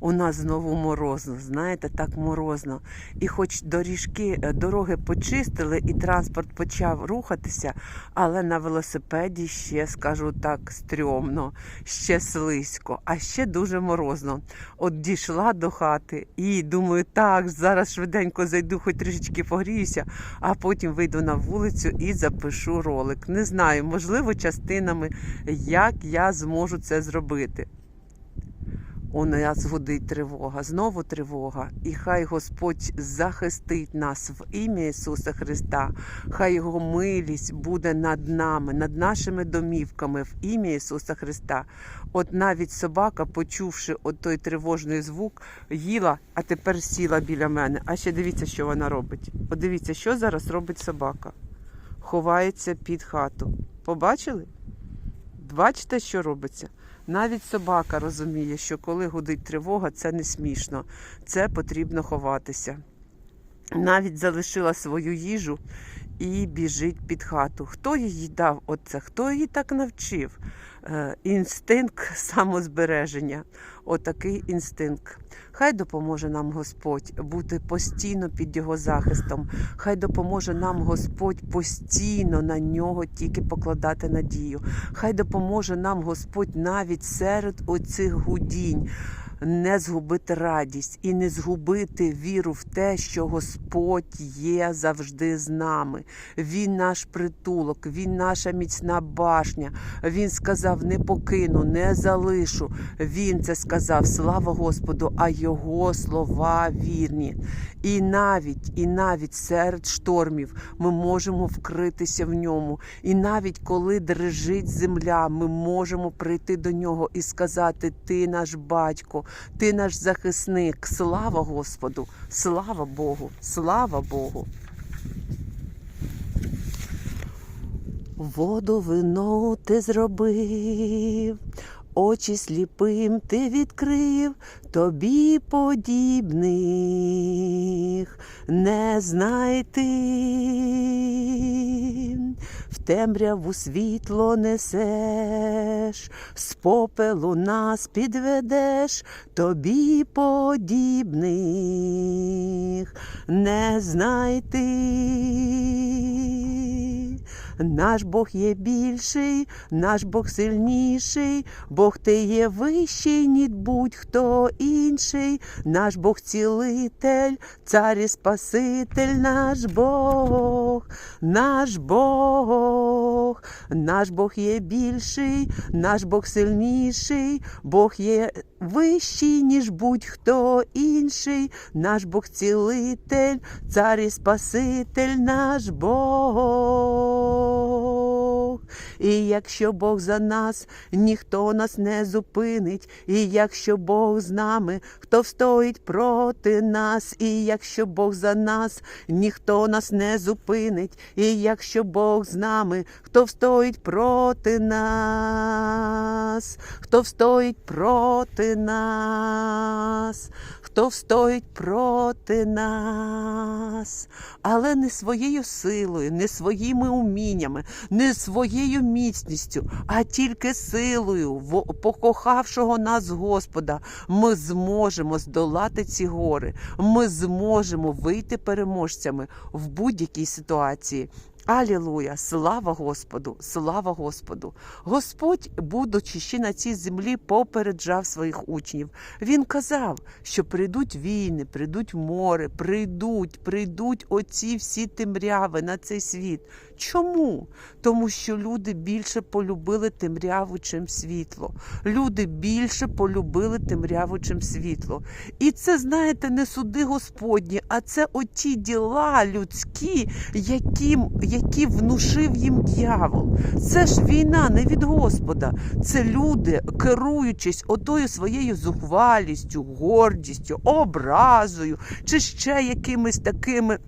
У нас знову морозно, знаєте, так морозно. І хоч доріжки, е, дороги почистили і транспорт почав рухатися, але на велосипеді ще, скажу так, стрьомно, ще слизько, а ще дуже морозно. От дійшла до хати і думаю, так, зараз швиденько зайду, хоч трішечки погріюся, а потім вийду на вулицю і запишу ролик. Не знаю, можливо, частинами, як я зможу це зробити. У нас гудить тривога, знову тривога, і хай Господь захистить нас в ім'я Ісуса Христа. Хай Його милість буде над нами, над нашими домівками в ім'я Ісуса Христа. От навіть собака, почувши от той тривожний звук, їла, а тепер сіла біля мене. А ще дивіться, що вона робить. От дивіться, що зараз робить собака. Ховається під хату. Побачили? Бачите, що робиться? Навіть собака розуміє, що коли гудить тривога, це не смішно, це потрібно ховатися. Навіть залишила свою їжу і біжить під хату. Хто їй дав оце? Хто її так навчив? Е, інстинкт самозбереження. Отакий інстинкт. Хай допоможе нам Господь бути постійно під його захистом. Хай допоможе нам Господь постійно на нього тільки покладати надію. Хай допоможе нам Господь навіть серед оцих гудінь. Не згубити радість і не згубити віру в те, що Господь є завжди з нами. Він наш притулок, Він наша міцна башня. Він сказав: не покину, не залишу. Він це сказав, слава Господу, а його слова вірні. І навіть, і навіть серед штормів ми можемо вкритися в ньому. І навіть коли дрижить земля, ми можемо прийти до нього і сказати: Ти наш батько, ти наш захисник. Слава Господу, слава Богу, слава Богу. Воду вино ти зробив, очі сліпим ти відкрив, тобі подібних не знайти. В темряву світло несеш, з попелу нас підведеш, тобі подібних не знайти. Наш Бог є більший, наш Бог сильніший, Бог ти є вищий, ніж будь-хто інший, наш Бог цілитель, цар і Спаситель, наш Бог, наш Бог, наш Бог є більший, наш Бог сильніший, Бог є вищий, ніж будь-хто інший, наш Бог цілитель, цар і Спаситель, наш Бог. І якщо Бог за нас, ніхто нас не зупинить, і якщо Бог з нами, хто встоїть проти нас, і якщо Бог за нас, ніхто нас не зупинить, і якщо Бог з нами, хто встоїть проти нас, хто встоїть проти нас, хто встоїть проти нас, але не своєю силою, не своїми уміннями, не своєю міцністю, а тільки силою покохавшого нас Господа, ми зможемо здолати ці гори. Ми зможемо вийти переможцями в будь-якій ситуації. Алілуя! Слава Господу! Слава Господу! Господь, будучи ще на цій землі, попереджав своїх учнів. Він казав, що прийдуть війни, прийдуть море, прийдуть, прийдуть оці всі темряви на цей світ. Чому? Тому що люди більше полюбили темряву, чим світло. Люди більше полюбили темряву, чим світло. І це, знаєте, не суди Господні, а це оті діла людські, які, які внушив їм дьявол. Це ж війна не від Господа. Це люди, керуючись отою своєю зухвалістю, гордістю, образою чи ще якимись такими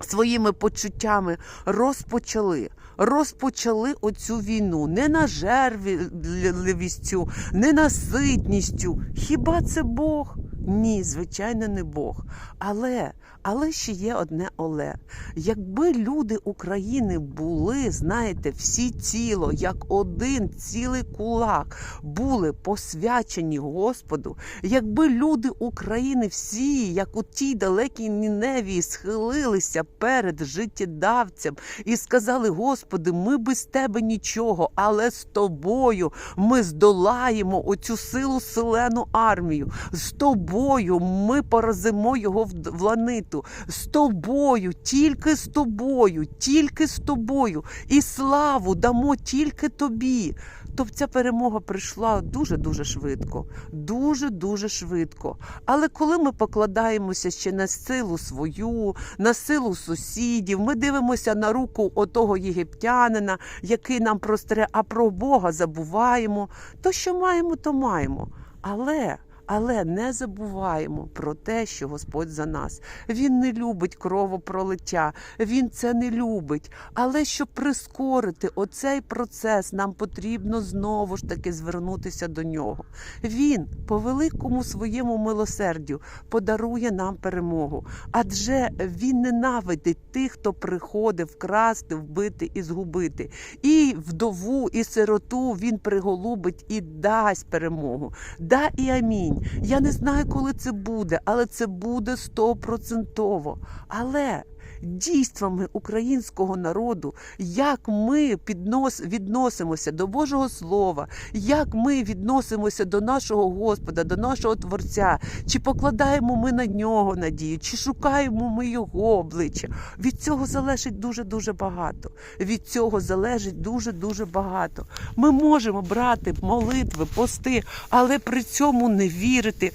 своїми почуттями розпочали. Розпочали оцю війну не нажерливістю, не наситністю. Хіба це Бог? Ні, звичайно, не Бог. Але, але ще є одне оле. Якби люди України були, знаєте, всі ціло, як один цілий кулак, були посвячені Господу, якби люди України всі, як у тій далекій Ніневії, схилилися перед життєдавцем і сказали: Господи, ми без тебе нічого, але з тобою ми здолаємо оцю силу селену армію. З тобою ми поразимо його в ланиту. З тобою, тільки з тобою, тільки з тобою. І славу дамо тільки тобі. Тобто ця перемога прийшла дуже-дуже швидко, дуже-дуже швидко. Але коли ми покладаємося ще на силу свою, на силу сусідів, ми дивимося на руку отого єгиптянина, який нам простре, а про Бога забуваємо, то що маємо, то маємо. Але. Але не забуваємо про те, що Господь за нас. Він не любить кровопролиття, Він це не любить. Але щоб прискорити оцей процес, нам потрібно знову ж таки звернутися до нього. Він по великому своєму милосердю подарує нам перемогу, адже він ненавидить тих, хто приходив вкрасти, вбити і згубити. І вдову, і сироту він приголубить і дасть перемогу. Да і амінь. Я не знаю, коли це буде, але це буде стопроцентово. Але дійствами українського народу, як ми піднос, відносимося до Божого Слова, як ми відносимося до нашого Господа, до нашого Творця, чи покладаємо ми на нього надію, чи шукаємо ми його обличчя. Від цього залежить дуже дуже багато. Від цього залежить дуже дуже багато. Ми можемо брати молитви, пости, але при цьому не вірити.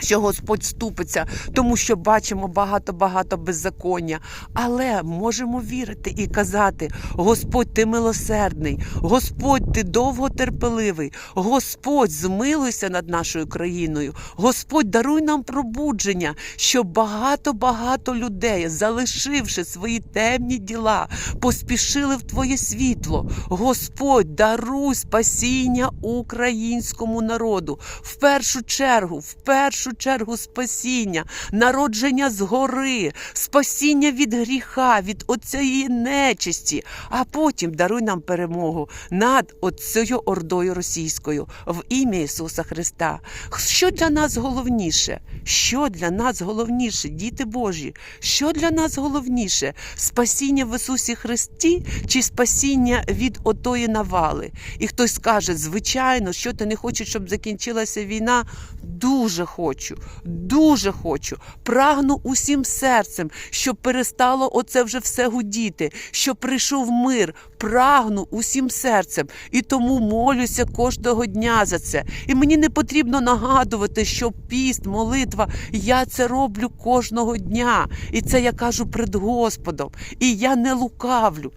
Що Господь ступиться, тому що бачимо багато-багато беззаконня. Але можемо вірити і казати: Господь, ти милосердний, Господь, ти довготерпеливий, Господь, змилуйся над нашою країною, Господь, даруй нам пробудження, щоб багато-багато людей, залишивши свої темні діла, поспішили в Твоє світло. Господь, даруй спасіння українському народу. В першу чергу, в першу чергу, спасіння, народження згори, спасіння від гріха, від оцієї нечисті, а потім даруй нам перемогу над оцею ордою російською в ім'я Ісуса Христа. Що для нас головніше? Що для нас головніше, діти Божі? Що для нас головніше? Спасіння в Ісусі Христі чи спасіння від отої навали? І хтось скаже, звичайно, що ти не хочеш, щоб закінчилася війна? Дуже хочу, дуже хочу. Прагну усім серцем, щоб перестало оце вже все гудіти, щоб прийшов мир. Прагну усім серцем і тому молюся кожного дня за це. І мені не потрібно нагадувати, що піст, молитва, я це роблю кожного дня. І це я кажу перед Господом. І я не лукавлю.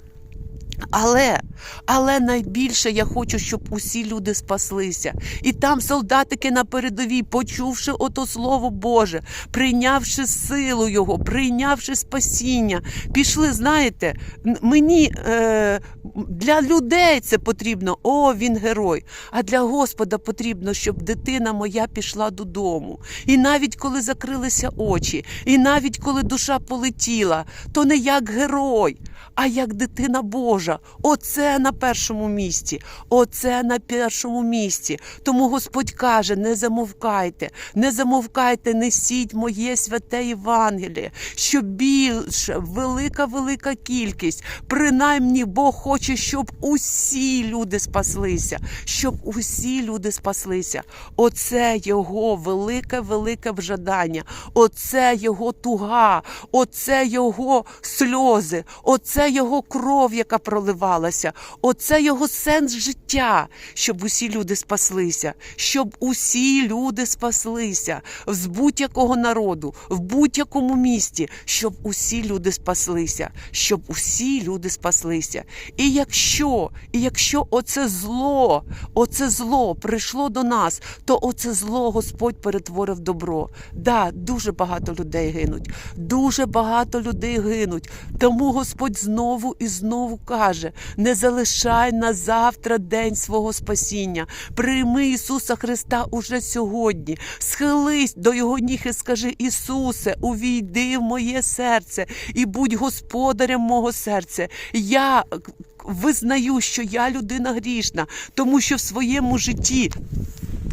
Але, але найбільше я хочу, щоб усі люди спаслися. І там солдатики на передовій, почувши ото слово Боже, прийнявши силу Його, прийнявши спасіння, пішли, знаєте, мені е, для людей це потрібно, о, він герой. А для Господа потрібно, щоб дитина моя пішла додому. І навіть коли закрилися очі, і навіть коли душа полетіла, то не як герой, а як дитина Божа. Оце на першому місці. Оце на першому місці. Тому Господь каже: не замовкайте, не замовкайте, несіть моє святе Євангеліє, що більше велика, велика кількість. Принаймні Бог хоче, щоб усі люди спаслися, щоб усі люди спаслися. Оце його велике, велике вжадання, оце його туга, оце його сльози, оце його кров, яка проливалася, оце його сенс життя, щоб усі люди спаслися, щоб усі люди спаслися з будь-якого народу, в будь-якому місті, щоб усі люди спаслися, щоб усі люди спаслися. І якщо, і якщо оце зло, оце зло прийшло до нас, то оце зло Господь перетворив добро. Да, дуже багато людей гинуть, дуже багато людей гинуть. Тому Господь знову і знову каже: не залишай на завтра день свого спасіння. Прийми Ісуса Христа уже сьогодні. Схились до Його ніг і скажи: Ісусе, увійди в моє серце і будь господарем мого серця. Я визнаю, що я людина грішна, тому що в своєму житті.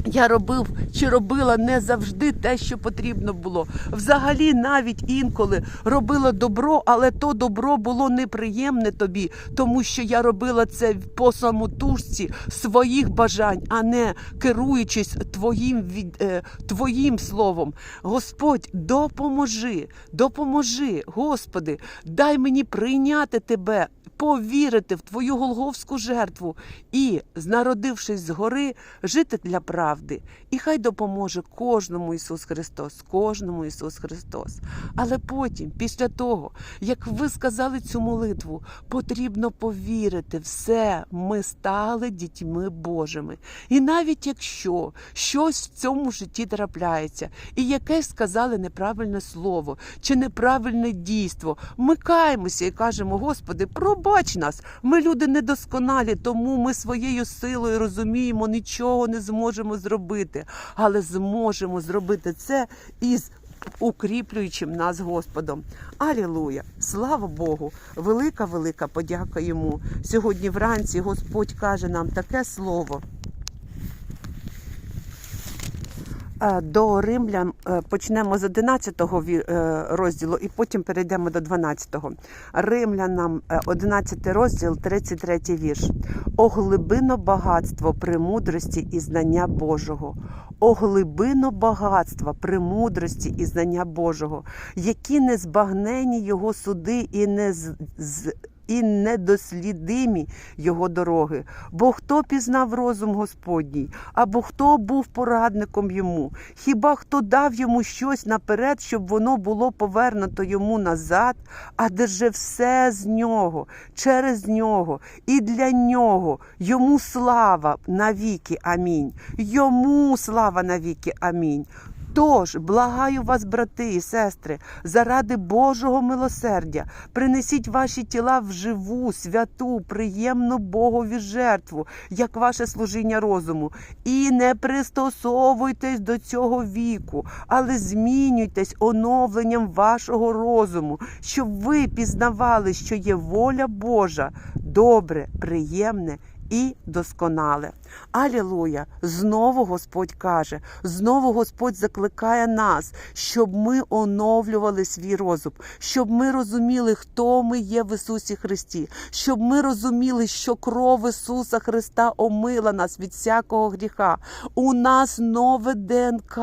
Я робив чи робила не завжди те, що потрібно було. Взагалі, навіть інколи робила добро, але то добро було неприємне тобі, тому що я робила це по самотужці своїх бажань, а не керуючись твоїм від, е, твоїм словом. Господь, допоможи, допоможи, Господи, дай мені прийняти тебе. Повірити в твою голговську жертву і, народившись згори, жити для правди. І хай допоможе кожному Ісус Христос, кожному Ісус Христос. Але потім, після того, як ви сказали цю молитву, потрібно повірити, все, ми стали дітьми Божими. І навіть якщо щось в цьому житті трапляється, і якесь сказали неправильне слово чи неправильне дійство, ми каємося і кажемо, Господи, пробач нас. Ми люди недосконалі, тому ми своєю силою розуміємо, нічого не зможемо зробити, але зможемо зробити це із укріплюючим нас Господом. Алілуя! Слава Богу! Велика, велика подяка йому. Сьогодні вранці Господь каже нам таке слово. Е, До римлян е, почнемо з 11 ві- е, розділу і потім перейдемо до 12. Римлянам е, 11 розділ, 33 вірш. О глибино багатство премудрості і знання Божого. О глибино багатства премудрості і знання Божого, які незбагнені його суди і не з, з і недослідимі його дороги. Бо хто пізнав розум Господній, або хто був порадником йому? Хіба хто дав йому щось наперед, щоб воно було повернуто йому назад, а де же все з нього, через нього і для нього, йому слава навіки. Амінь. Йому слава навіки. Амінь. Тож, благаю вас, брати і сестри, заради Божого милосердя, принесіть ваші тіла в живу, святу, приємну Богові жертву, як ваше служіння розуму, і не пристосовуйтесь до цього віку, але змінюйтесь оновленням вашого розуму, щоб ви пізнавали, що є воля Божа, добре, приємне і досконале. Алілуя! Знову Господь каже, знову Господь закликає нас, щоб ми оновлювали свій розум, щоб ми розуміли, хто ми є в Ісусі Христі, щоб ми розуміли, що кров Ісуса Христа омила нас від всякого гріха. У нас нове ДНК,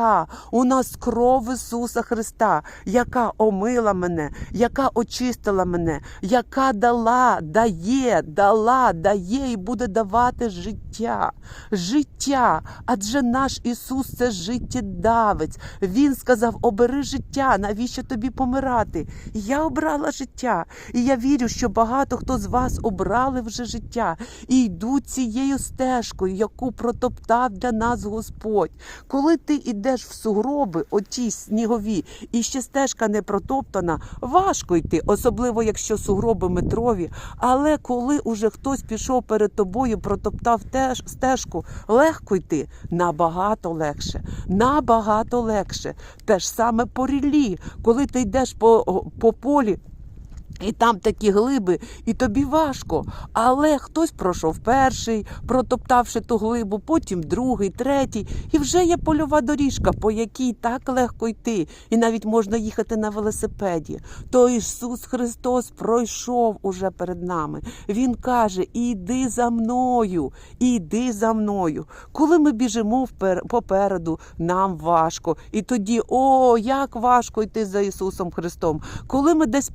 у нас кров Ісуса Христа, яка омила мене, яка очистила мене, яка дала, дає, дала, дає і буде давати життя. Життя, адже наш Ісус це життєдавець. Він сказав: обери життя, навіщо тобі помирати? Я обрала життя. І я вірю, що багато хто з вас обрали вже життя і йдуть цією стежкою, яку протоптав для нас Господь. Коли ти йдеш в сугроби, оті снігові, і ще стежка не протоптана, важко йти, особливо якщо сугроби метрові. Але коли уже хтось пішов перед тобою, протоптав теж стежку, легко йти набагато легше, набагато легше. Те ж саме по ріллі, коли ти йдеш по, по полі. І там такі глиби, і тобі важко. Але хтось пройшов перший, протоптавши ту глибу, потім другий, третій, і вже є польова доріжка, по якій так легко йти, і навіть можна їхати на велосипеді. То Ісус Христос пройшов уже перед нами. Він каже: Іди за мною, іди за мною. Коли ми біжимо попереду, нам важко. І тоді, о, як важко йти за Ісусом Христом. Коли ми десь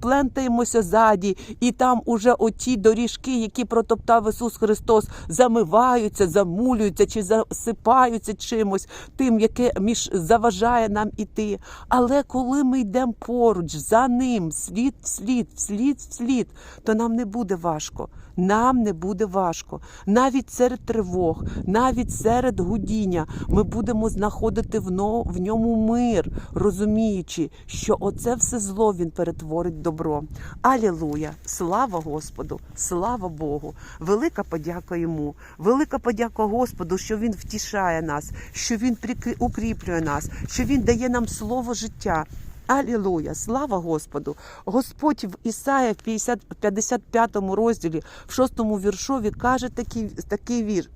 плентаємося ззаді, і там уже оті доріжки, які протоптав Ісус Христос, замиваються, замулюються чи засипаються чимось, тим, яке між заважає нам іти. Але коли ми йдемо поруч за ним, слід вслід, слід, слід слід, то нам не буде важко. Нам не буде важко. Навіть серед тривог, навіть серед гудіння ми будемо знаходити в ньому мир, розуміючи, що оце все зло він перетворить в добро. Алілуя! Слава Господу! Слава Богу! Велика подяка йому, велика подяка Господу, що Він втішає нас, що Він укріплює нас, що Він дає нам слово життя. Алілуя! Слава Господу! Господь в Ісаї в 50, 55 розділі, в 6 віршові каже такий, такий вір.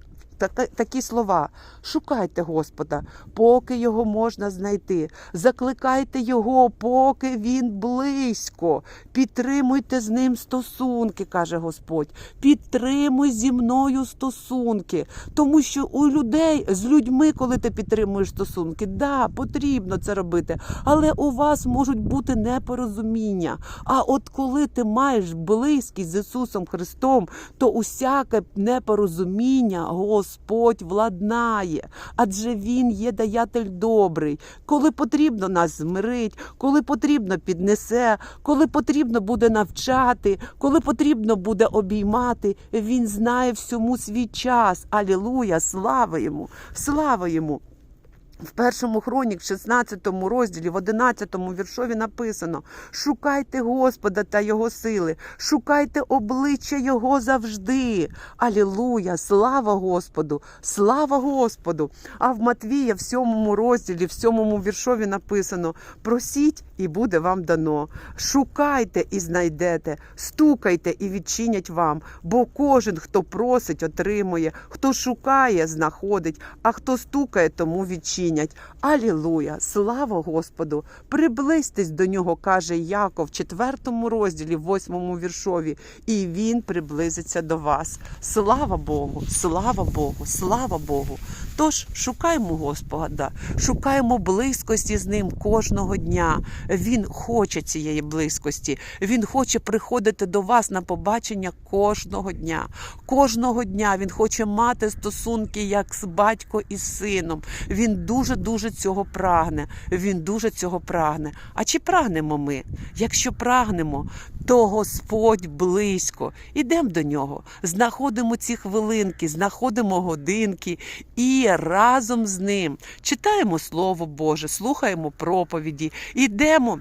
Такі слова: шукайте Господа, поки його можна знайти. Закликайте його, поки він близько. Підтримуйте з ним стосунки, каже Господь. Підтримуй зі мною стосунки. Тому що у людей з людьми, коли ти підтримуєш стосунки, да, потрібно це робити. Але у вас можуть бути непорозуміння. А от коли ти маєш близькість з Ісусом Христом, то усяке непорозуміння Господь владнає, адже Він є даятель добрий. Коли потрібно нас змирить, коли потрібно піднесе, коли потрібно буде навчати, коли потрібно буде обіймати, Він знає всьому свій час. Алілуя! Слава йому! Слава йому! В першому хронік, в 16 розділі, в 11 віршові написано: Шукайте Господа та Його сили, шукайте обличчя Його завжди. Алілуя! Слава Господу! Слава Господу! А в Матвія, в 7 розділі, в 7 віршові написано: Просіть і буде вам дано. Шукайте і знайдете, стукайте і відчинять вам, бо кожен, хто просить, отримує, хто шукає, знаходить, а хто стукає, тому відчинять. Алілуя! Слава Господу! Приблизьтесь до нього, каже Яков в 4 розділі, 8 віршові, і він приблизиться до вас. Слава Богу! Слава Богу! Слава Богу! Тож шукаємо Господа, шукаємо близькості з ним кожного дня. Він хоче цієї близькості. Він хоче приходити до вас на побачення кожного дня. Кожного дня він хоче мати стосунки як з батько і з сином. Він дуже дуже цього прагне. Він дуже цього прагне. А чи прагнемо ми? Якщо прагнемо, то Господь близько. Ідемо до нього, знаходимо ці хвилинки, знаходимо годинки і разом з ним читаємо Слово Боже, слухаємо проповіді, ідемо.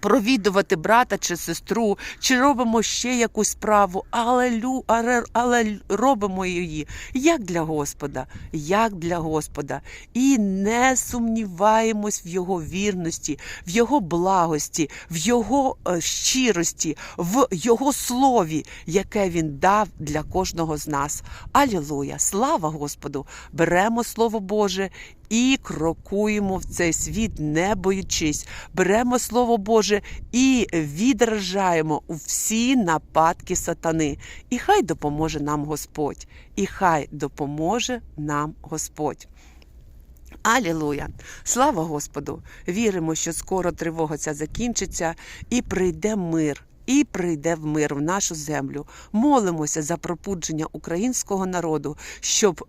Провідувати брата чи сестру, чи робимо ще якусь справу, але, лю, але, але робимо її як для Господа, як для Господа, і не сумніваємось в Його вірності, в Його благості, в Його е, щирості, в Його слові, яке Він дав для кожного з нас. Алілуя! Слава Господу! Беремо Слово Боже і крокуємо в цей світ, не боючись. Беремо Слово Боже і відражаємо всі нападки сатани. І хай допоможе нам Господь, і хай допоможе нам Господь. Алілуя! Слава Господу! Віримо, що скоро тривога ця закінчиться і прийде мир. І прийде в мир в нашу землю. Молимося за пробудження українського народу, щоб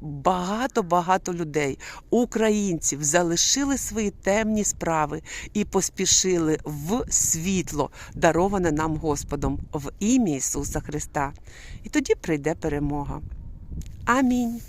багато-багато людей, українців, залишили свої темні справи і поспішили в світло, дароване нам Господом в ім'я Ісуса Христа. І тоді прийде перемога. Амінь.